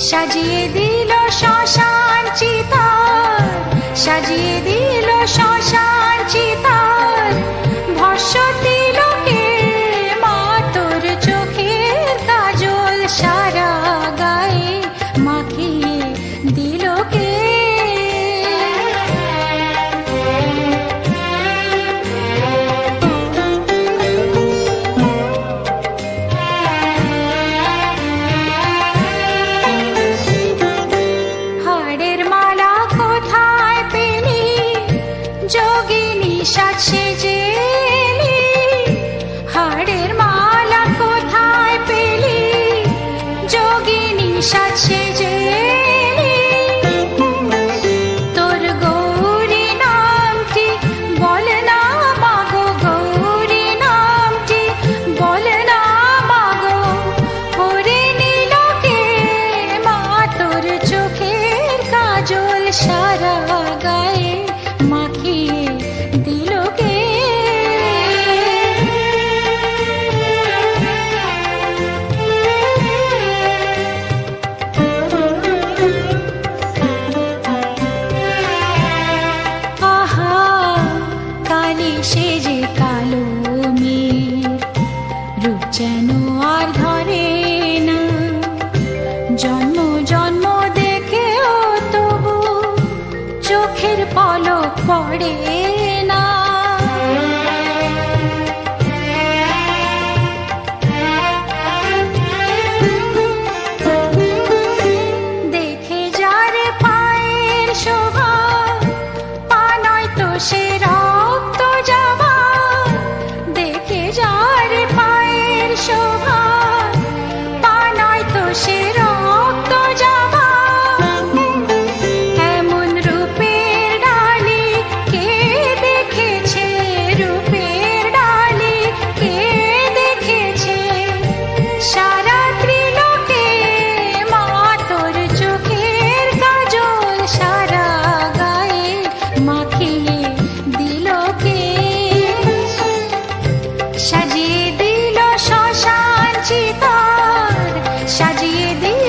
সাজিয়ে দিল শ্মশান চিতা সাজিয়ে দিল শ্মশান চিতা সাজ 奇迹。সাজিয়ে দে